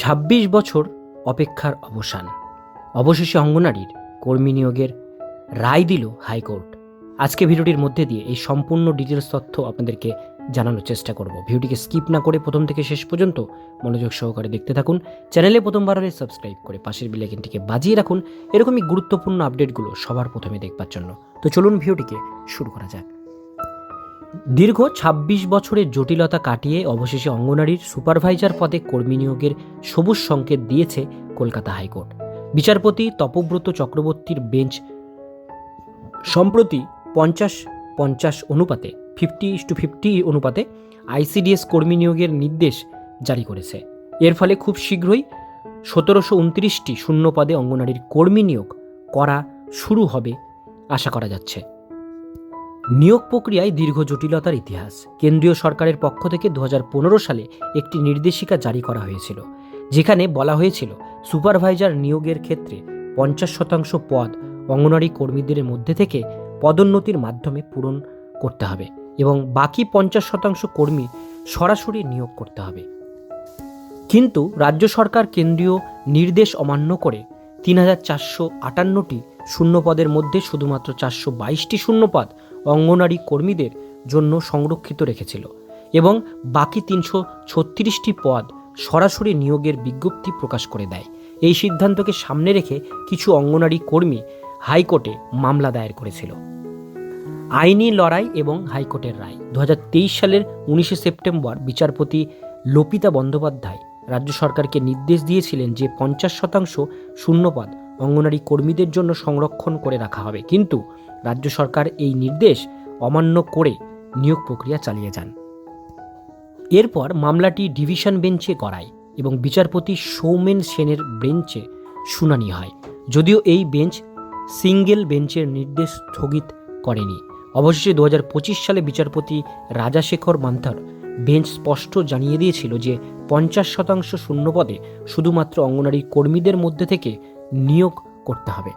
ছাব্বিশ বছর অপেক্ষার অবসান। অবশেষে অঙ্গনারীর কর্মী নিয়োগের রায় দিল হাইকোর্ট। আজকে ভিডিওটির মধ্যে দিয়ে এই সম্পূর্ণ ডিটেলস তথ্য আপনাদেরকে জানানোর চেষ্টা করব। ভিডিওটিকে স্কিপ না করে প্রথম থেকে শেষ পর্যন্ত মনোযোগ সহকারে দেখতে থাকুন। চ্যানেলে প্রথমবার হলে সাবস্ক্রাইব করে পাশের বেলাইকনটিকে বাজিয়ে রাখুন। এরকমই গুরুত্বপূর্ণ আপডেটগুলো সবার প্রথমে দেখবার জন্য। তো চলুন ভিডিওটিকে শুরু করা যাক। দীর্ঘ ২৬ বছরের জটিলতা কাটিয়ে অবশেষে অঙ্গনারীর সুপারভাইজার পদে কর্মী নিয়োগের সবুজ সংকেত দিয়েছে কলকাতা হাইকোর্ট। বিচারপতি তপব্রত চক্রবর্তীর বেঞ্চ সম্প্রতি পঞ্চাশ পঞ্চাশ অনুপাতে, ফিফটি টু ফিফটি অনুপাতে আইসিডিএস কর্মী নিয়োগের নির্দেশ জারি করেছে। এর ফলে খুব শীঘ্রই সতেরোশো উনত্রিশটি শূন্য পদে অঙ্গনারীর কর্মী নিয়োগ করা শুরু হবে, আশা করা যাচ্ছে। নিয়োগ প্রক্রিয়ায় দীর্ঘ জটিলতার ইতিহাস। কেন্দ্রীয় সরকারের পক্ষ থেকে দু হাজার পনেরো সালে একটি নির্দেশিকা জারি করা হয়েছিল, যেখানে বলা হয়েছিল, সুপারভাইজার নিয়োগের ক্ষেত্রে পঞ্চাশ শতাংশ পদ অঙ্গনারী কর্মীদের মধ্যে থেকে পদোন্নতির মাধ্যমে পূরণ করতে হবে এবং বাকি পঞ্চাশ শতাংশ কর্মী সরাসরি নিয়োগ করতে হবে। কিন্তু রাজ্য সরকার কেন্দ্রীয় নির্দেশ অমান্য করে তিন হাজার চারশো আটান্নটি শূন্যপদের মধ্যে শুধুমাত্র চারশো বাইশটি শূন্যপদ অঙ্গনারী কর্মীদের জন্য সংরক্ষিত রেখেছিল এবং বাকি তিনশো ছত্রিশটি পদ সরাসরি নিয়োগের বিজ্ঞপ্তি প্রকাশ করে দেয়। এই সিদ্ধান্তকে সামনে রেখে কিছু অঙ্গনারী কর্মী হাইকোর্টে মামলা দায়ের করেছিল। আইনি লড়াই এবং হাইকোর্টের রায়। দু হাজার তেইশ সালের উনিশে সেপ্টেম্বর বিচারপতি লোপিতা বন্দ্যোপাধ্যায় রাজ্য সরকারকে নির্দেশ দিয়েছিলেন যে পঞ্চাশ শতাংশ শূন্যপদ অঙ্গনারী কর্মীদের জন্য সংরক্ষণ করে রাখা হবে। কিন্তু রাজ্য সরকার এই নির্দেশ অমান্য করে নিয়োগ প্রক্রিয়া চালিয়ে যান। এরপর মামলাটি ডিভিশন বেঞ্চে করায় এবং বিচারপতি সৌমেন সেনের বেঞ্চে শুনানি হয়। যদিও এই বেঞ্চ সিঙ্গেল বেঞ্চের নির্দেশ স্থগিত করেনি। অবশেষে দু হাজার পঁচিশ সালে বিচারপতি রাজাশেখর মান্থার বেঞ্চ স্পষ্ট জানিয়ে দিয়েছিল যে পঞ্চাশ শতাংশ শূন্যপদে শুধুমাত্র অঙ্গনারী কর্মীদের মধ্যে থেকে নিয়োগ করতে হবে।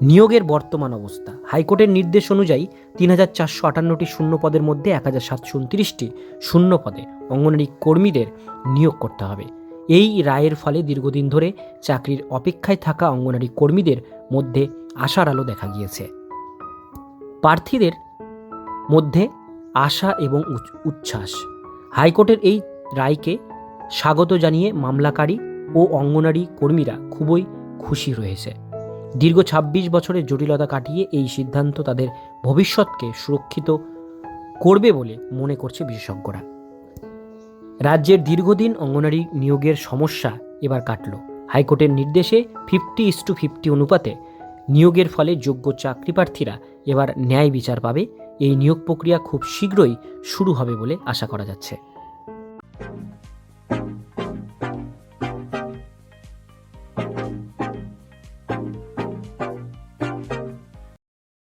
নিয়োগের বর্তমান অবস্থা। হাইকোর্টের নির্দেশ অনুযায়ী তিন হাজার চারশো আটান্নটি শূন্য পদের মধ্যে এক হাজার সাতশো উনত্রিশটি শূন্য পদে অঙ্গনারী কর্মীদের নিয়োগ করতে হবে। এই রায়ের ফলে দীর্ঘদিন ধরে চাকরির অপেক্ষায় থাকা অঙ্গনারী কর্মীদের মধ্যে আশার আলো দেখা গিয়েছে। প্রার্থীদের মধ্যে আশা এবং উচ্ছ্বাস। হাইকোর্টের এই রায়কে স্বাগত জানিয়ে মামলাকারী ও অঙ্গনারী কর্মীরা খুবই খুশি রয়েছে। দীর্ঘ ২৬ বছরের জটিলতা কাটিয়ে এই সিদ্ধান্ত তাদের ভবিষ্যৎকে সুরক্ষিত করবে বলে মনে করছে বিশেষজ্ঞরা। রাজ্যের দীর্ঘদিন অঙ্গনারী নিয়োগের সমস্যা এবার কাটল। হাইকোর্টের নির্দেশে ফিফটি ইস টু ফিফটি অনুপাতে নিয়োগের ফলে যোগ্য চাকরি প্রার্থীরা এবার ন্যায় বিচার পাবে। এই নিয়োগ প্রক্রিয়া খুব শীঘ্রই শুরু হবে বলে আশা করা যাচ্ছে।